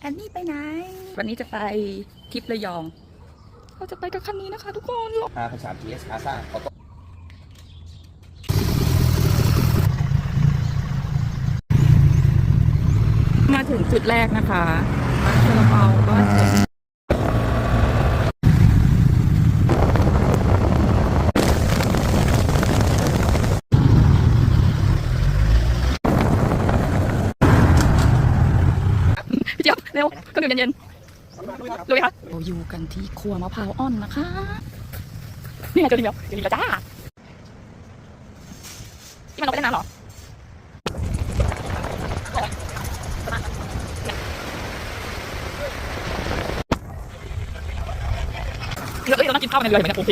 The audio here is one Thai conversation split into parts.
แอนนี่ไปไหน วันนี้จะไปทริประยอง เราจะไปกับคันนี้นะคะทุกคนอาภาษา GS อาซ่าเขาต้องมาถึงจุดแรกนะคะร้านซาลาเปาบ้าน เจ๋งพี่เจี๊ยบเร็วก็ดื่มเย็นๆลุยค่ะเราอยู่กันที่ครัวมะพร้าวอ่อนนะคะ นี่ไงเจอลิงแล้วเจอลิงแล้วจ้าที่มันลงไปเล่นน้ำเหรอเฮ้ยเรานั่งกินข้าวในเรือเหมือนกันโอเค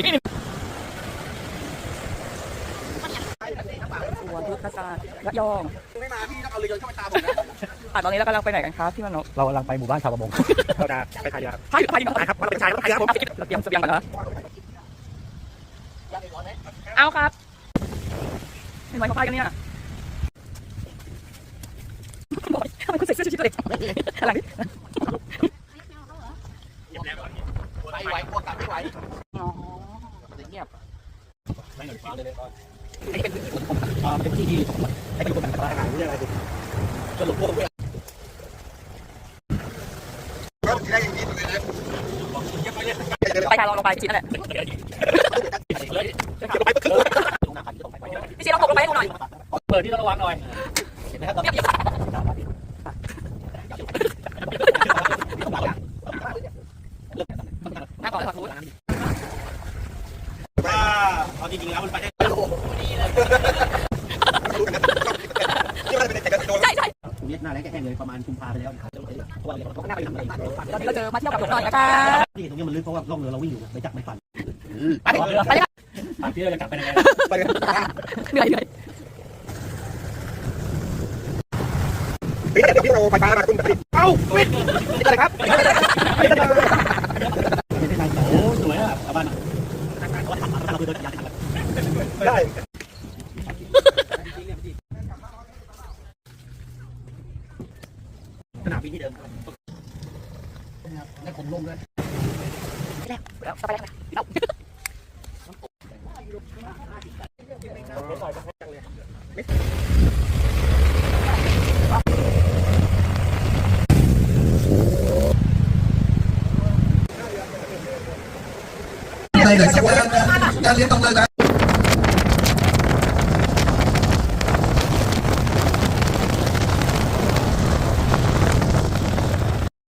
นี่ตัวยุทธศาสตร์ระยองไม่มาพี่ต้องเอาเรือเข้าไปตามผมนะอะตอนนี้เรากำลังไปไหนกันครับพี่มโนเรากำลังไปหมู่บ้านชาวประมง เราจะไปพายเรือครับพายอยู่พายอยู่ไปครับเราเป็นชายเราต้องพายเรือครับผมเราเตรียมเสบียงก่อนเหรอเอาครับเป็นไงมาพายกันเนี่ยบอยทำไมคุณใส่เสื้อชูชีพตัวเด็กอะไรนี่ไปไหวกลัวกลับไม่ไหวอ๋อมันจะเงียบไม่หน่อยฟ้าเลยเลยก่อน อันนี้เป็นพื้นที่ของผมอ่ามันเป็นพื้นที่ที่ให้ดูคนต่างๆอาหารเรื่องอะไรดูสรุปพวกเพื่อนรถได้อย่างนี้เลยนะไปค่ะเราลงไปจีนั่นแหละเลยเดี๋ยวไปก็คือลงน้ำกันที่ตรงไปพี่ซีเราตกลงไปให้ดูหน่อยเปิดที่เราระวังหน่อยเห็นไหมครับตอนนี้น่าก่อนเลยขอทูว่าเอาจริงๆแล้วมันไปได้ โอ้โหนี่เลยใช่ใช่ตรงนี้หน้าแรงแห้งเลยประมาณกุมภาไปแล้วนะครับเพราะว่าเราต้องหน้าไปทำอะไรตอนนี้เราเจอมาเที่ยวกับผมหน่อยนะคะที่ตรงนี้มันลึกเพราะว่าล่องเรือเราวิ่งอยู่ไม่จับไม่ปั่นไปเลยไปเลยค่ะพี่เราจะกลับไปยังไงเหนื่อยเหนื่อยปีนี้เดี๋ยวพี่เราไปตามมาคุณแบบเอ้าวิทย์อะไรครับไม่ได้ทางโอ้สวยอะชาวบ้าน เราคือเดินยากได้ สนามบินที่เดิมได้คมลงเลยแล้วไปแล้วเราไรเนี่ยกวันเรีย นต้องเลยนะ